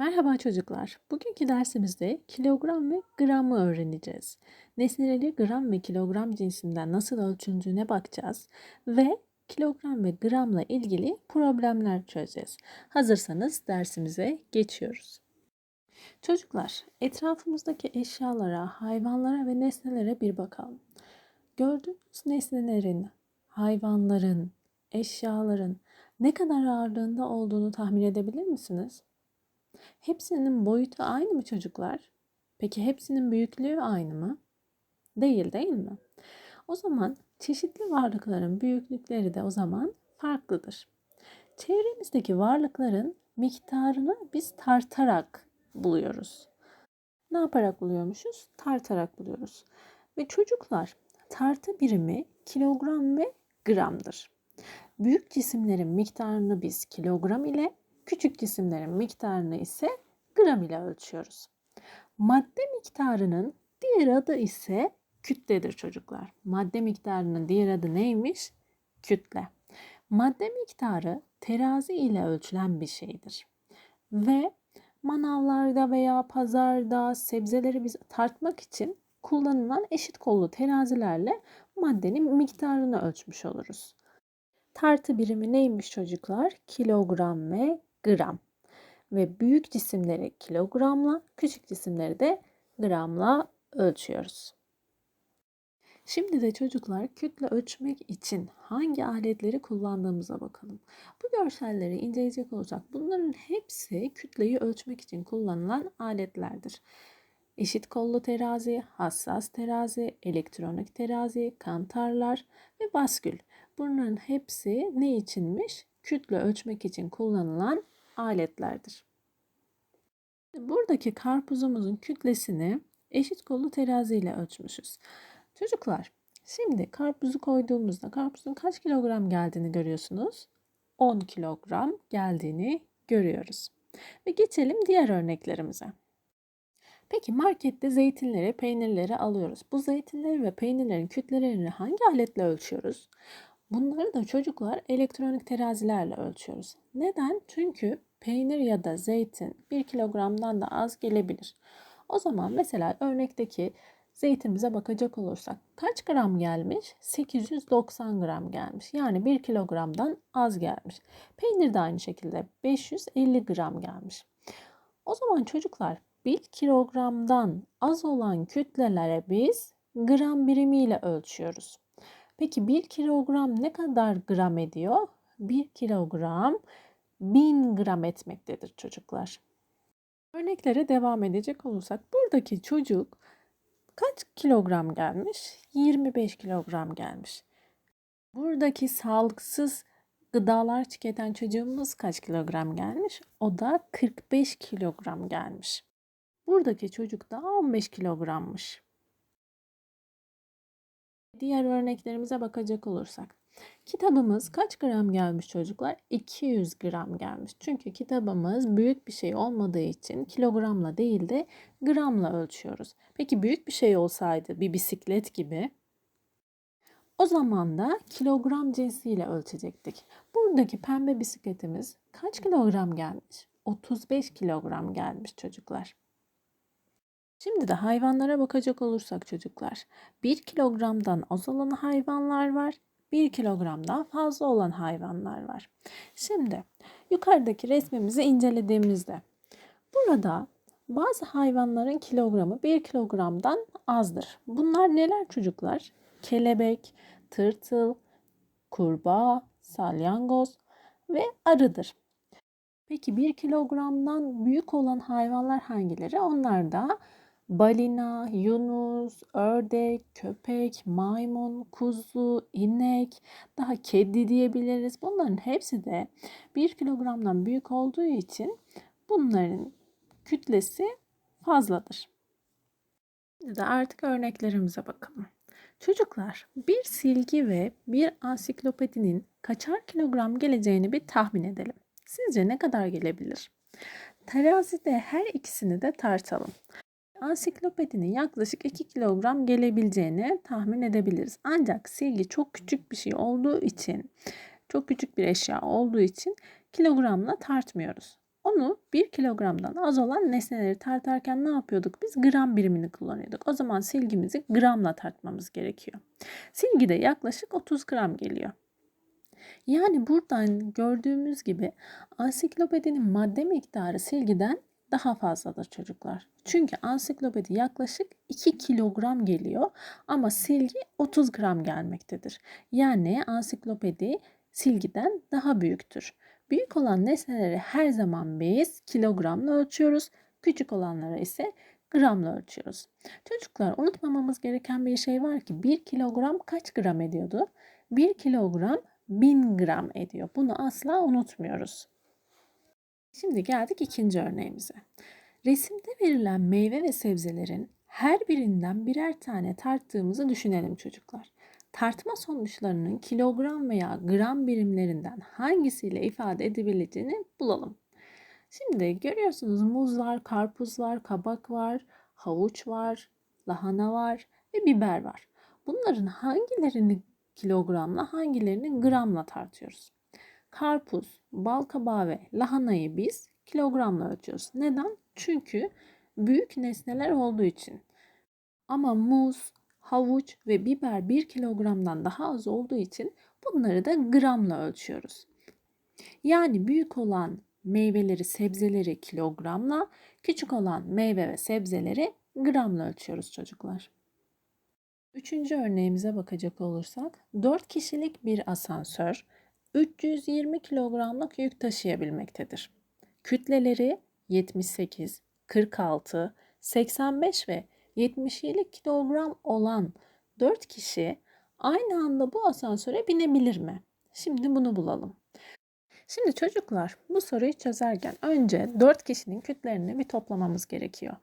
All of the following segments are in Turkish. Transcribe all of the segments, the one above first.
Merhaba çocuklar. Bugünkü dersimizde kilogram ve gramı öğreneceğiz. Nesneleri gram ve kilogram cinsinden nasıl ölçüldüğüne bakacağız ve kilogram ve gramla ilgili problemler çözeceğiz. Hazırsanız dersimize geçiyoruz. Çocuklar, etrafımızdaki eşyalara, hayvanlara ve nesnelere bir bakalım. Gördüğünüz nesnelerin, hayvanların, eşyaların ne kadar ağırlığında olduğunu tahmin edebilir misiniz? Hepsinin boyutu aynı mı çocuklar? Peki hepsinin büyüklüğü aynı mı? Değil değil mi? O zaman çeşitli varlıkların büyüklükleri de o zaman farklıdır. Çevremizdeki varlıkların miktarını biz tartarak buluyoruz. Ne yaparak buluyormuşuz? Tartarak buluyoruz. Ve çocuklar tartı birimi kilogram ve gramdır. Büyük cisimlerin miktarını biz kilogram ile, küçük cisimlerin miktarını ise gram ile ölçüyoruz. Madde miktarının diğer adı ise kütledir çocuklar. Madde miktarının diğer adı neymiş? Kütle. Madde miktarı terazi ile ölçülen bir şeydir. Ve manavlarda veya pazarda sebzeleri biz tartmak için kullanılan eşit kollu terazilerle maddenin miktarını ölçmüş oluruz. Tartı birimi neymiş çocuklar? Kilogram ve gram. Ve büyük cisimleri kilogramla, küçük cisimleri de gramla ölçüyoruz. Şimdi de çocuklar kütle ölçmek için hangi aletleri kullandığımıza bakalım. Bu görselleri inceleyecek olursak bunların hepsi kütleyi ölçmek için kullanılan aletlerdir. Eşit kollu terazi, hassas terazi, elektronik terazi, kantarlar ve baskül. Bunların hepsi ne içinmiş? Kütle ölçmek için kullanılan aletlerdir. Buradaki karpuzumuzun kütlesini eşit kollu terazi ile ölçmüşüz. Çocuklar, şimdi karpuzu koyduğumuzda karpuzun kaç kilogram geldiğini görüyorsunuz. 10 kilogram geldiğini görüyoruz. Ve geçelim diğer örneklerimize. Peki markette zeytinleri, peynirleri alıyoruz. Bu zeytinleri ve peynirlerin kütlelerini hangi aletle ölçüyoruz? Bunları da çocuklar elektronik terazilerle ölçüyoruz. Neden? Çünkü peynir ya da zeytin 1 kilogramdan da az gelebilir. O zaman mesela örnekteki zeytinimize bakacak olursak kaç gram gelmiş? 890 gram gelmiş. Yani 1 kilogramdan az gelmiş. Peynir de aynı şekilde 550 gram gelmiş. O zaman çocuklar 1 kilogramdan az olan kütlelere biz gram birimiyle ölçüyoruz. Peki 1 kilogram ne kadar gram ediyor? 1 kilogram 1000 gram etmektedir çocuklar. Örneklere devam edecek olursak buradaki çocuk kaç kilogram gelmiş? 25 kilogram gelmiş. Buradaki sağlıksız gıdalar tüketen çocuğumuz kaç kilogram gelmiş? O da 45 kilogram gelmiş. Buradaki çocuk da 15 kilogrammış. Diğer örneklerimize bakacak olursak. Kitabımız kaç gram gelmiş çocuklar? 200 gram gelmiş. Çünkü kitabımız büyük bir şey olmadığı için kilogramla değil de gramla ölçüyoruz. Peki büyük bir şey olsaydı bir bisiklet gibi o zaman da kilogram cinsiyle ölçecektik. Buradaki pembe bisikletimiz kaç kilogram gelmiş? 35 kilogram gelmiş çocuklar. Şimdi de hayvanlara bakacak olursak çocuklar. 1 kilogramdan az olan hayvanlar var. 1 kilogramdan fazla olan hayvanlar var. Şimdi yukarıdaki resmimizi incelediğimizde burada bazı hayvanların kilogramı 1 kilogramdan azdır. Bunlar neler çocuklar? Kelebek, tırtıl, kurbağa, salyangoz ve arıdır. Peki 1 kilogramdan büyük olan hayvanlar hangileri? Onlar da balina, yunus, ördek, köpek, maymun, kuzu, inek, daha kedi diyebiliriz. Bunların hepsi de 1 kilogramdan büyük olduğu için bunların kütlesi fazladır. Şimdi artık örneklerimize bakalım. Çocuklar bir silgi ve bir ansiklopedinin kaçar kilogram geleceğini bir tahmin edelim. Sizce ne kadar gelebilir? Terazide her ikisini de tartalım ansiklopedinin yaklaşık 2 kilogram gelebileceğini tahmin edebiliriz. Ancak silgi çok küçük bir şey olduğu için, çok küçük bir eşya olduğu için kilogramla tartmıyoruz. Onu 1 kilogramdan az olan nesneleri tartarken ne yapıyorduk? Biz gram birimini kullanıyorduk. O zaman silgimizi gramla tartmamız gerekiyor. Silgi de yaklaşık 30 gram geliyor. Yani buradan gördüğümüz gibi ansiklopedinin madde miktarı silgiden daha fazladır çocuklar. Çünkü ansiklopedi yaklaşık 2 kilogram geliyor ama silgi 30 gram gelmektedir. Yani ansiklopedi silgiden daha büyüktür. Büyük olan nesneleri her zaman biz kilogramla ölçüyoruz. Küçük olanları ise gramla ölçüyoruz. Çocuklar unutmamamız gereken bir şey var ki 1 kilogram kaç gram ediyordu? 1 kilogram 1000 gram ediyor. Bunu asla unutmuyoruz. Şimdi geldik ikinci örneğimize. Resimde verilen meyve ve sebzelerin her birinden birer tane tarttığımızı düşünelim çocuklar. Tartma sonuçlarının kilogram veya gram birimlerinden hangisiyle ifade edebileceğini bulalım. Şimdi görüyorsunuz muz var, karpuz var, kabak var, havuç var, lahana var ve biber var. Bunların hangilerini kilogramla hangilerini gramla tartıyoruz? Karpuz, bal kabağı ve lahanayı biz kilogramla ölçüyoruz. Neden? Çünkü büyük nesneler olduğu için. Ama muz, havuç ve biber 1 kilogramdan daha az olduğu için bunları da gramla ölçüyoruz. Yani büyük olan meyveleri, sebzeleri kilogramla, küçük olan meyve ve sebzeleri gramla ölçüyoruz çocuklar. Üçüncü örneğimize bakacak olursak 4 kişilik bir asansör 320 kilogramlık yük taşıyabilmektedir. Kütleleri 78, 46, 85 ve 77 kilogram olan 4 kişi aynı anda bu asansöre binebilir mi? Şimdi bunu bulalım. Şimdi çocuklar bu soruyu çözerken önce 4 kişinin kütlelerini bir toplamamız gerekiyor.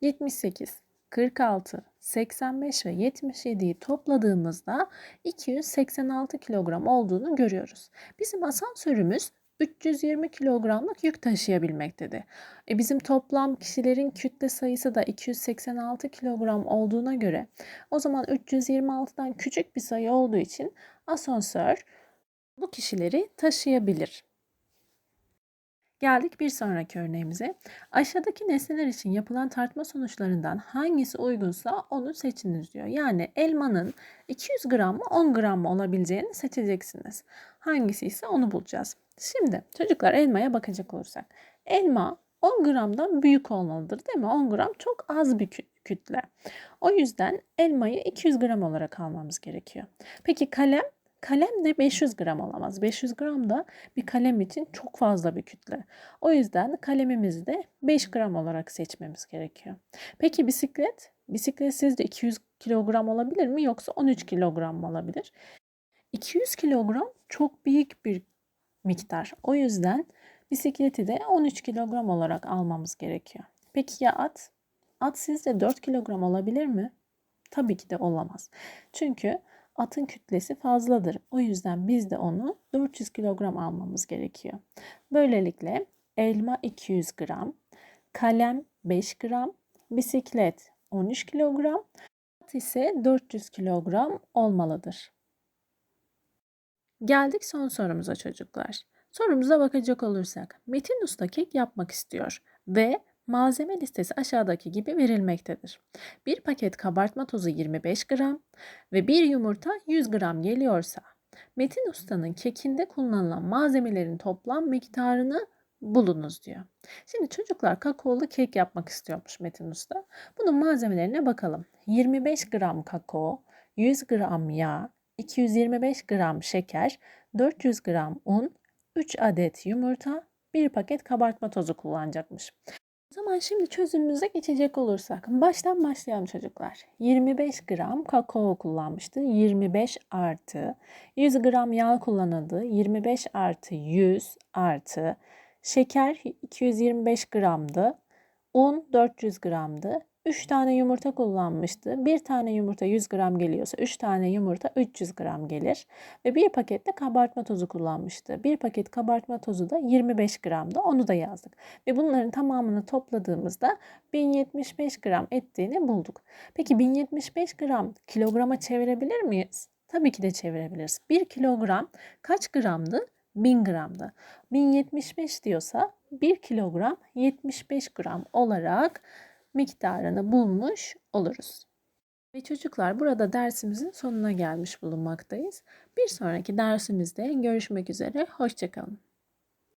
78, 46, 85 ve 77'yi topladığımızda 286 kilogram olduğunu görüyoruz. Bizim asansörümüz 320 kilogramlık yük taşıyabilmektedir. E bizim toplam kişilerin kütle sayısı da 286 kilogram olduğuna göre o zaman 326'dan küçük bir sayı olduğu için asansör bu kişileri taşıyabilir. Geldik bir sonraki örneğimize. Aşağıdaki nesneler için yapılan tartma sonuçlarından hangisi uygunsa onu seçiniz diyor. Yani elmanın 200 gram mı 10 gram mı olabileceğini seçeceksiniz. Hangisi ise onu bulacağız. Şimdi çocuklar elmaya bakacak olursak. Elma 10 gramdan büyük olmalıdır değil mi? 10 gram çok az bir kütle. O yüzden elmayı 200 gram olarak almamız gerekiyor. Peki kalem Kalem de 500 gram olamaz. 500 gram da bir kalem için çok fazla bir kütle. O yüzden kalemimizi de 5 gram olarak seçmemiz gerekiyor. Peki bisiklet? Bisiklet sizce 200 kilogram olabilir mi yoksa 13 kilogram mı olabilir? 200 kilogram çok büyük bir miktar. O yüzden bisikleti de 13 kilogram olarak almamız gerekiyor. Peki ya at? At sizce 4 kilogram olabilir mi? Tabii ki de olamaz. Çünkü atın kütlesi fazladır. O yüzden biz de onu 400 kilogram almamız gerekiyor. Böylelikle elma 200 gram, kalem 5 gram, bisiklet 13 kilogram, at ise 400 kilogram olmalıdır. Geldik son sorumuza çocuklar. Sorumuza bakacak olursak Metin Usta kek yapmak istiyor ve Malzeme listesi aşağıdaki gibi verilmektedir. Bir paket kabartma tozu 25 gram ve bir yumurta 100 gram geliyorsa Metin Usta'nın kekinde kullanılan malzemelerin toplam miktarını bulunuz diyor. Şimdi çocuklar kakaolu kek yapmak istiyormuş Metin Usta. Bunun malzemelerine bakalım. 25 gram kakao, 100 gram yağ, 225 gram şeker, 400 gram un, 3 adet yumurta, 1 paket kabartma tozu kullanacakmış. O zaman şimdi çözümümüze geçecek olursak baştan başlayalım çocuklar. 25 gram kakao kullanmıştı. 25 artı 100 gram yağ kullanıldı. 25 artı 100 artı şeker 225 gramdı. Un 400 gramdı. 3 tane yumurta kullanmıştı. Bir tane yumurta 100 gram geliyorsa 3 tane yumurta 300 gram gelir. Ve bir paket de kabartma tozu kullanmıştı. Bir paket kabartma tozu da 25 gramdı. Onu da yazdık. Ve bunların tamamını topladığımızda 1075 gram ettiğini bulduk. Peki 1075 gram kilograma çevirebilir miyiz? Tabii ki de çevirebiliriz. 1 kilogram kaç gramdı? 1000 gramdı. 1075 diyorsa 1 kilogram 75 gram olarak miktarını bulmuş oluruz. Ve çocuklar burada dersimizin sonuna gelmiş bulunmaktayız. Bir sonraki dersimizde görüşmek üzere. Hoşçakalın.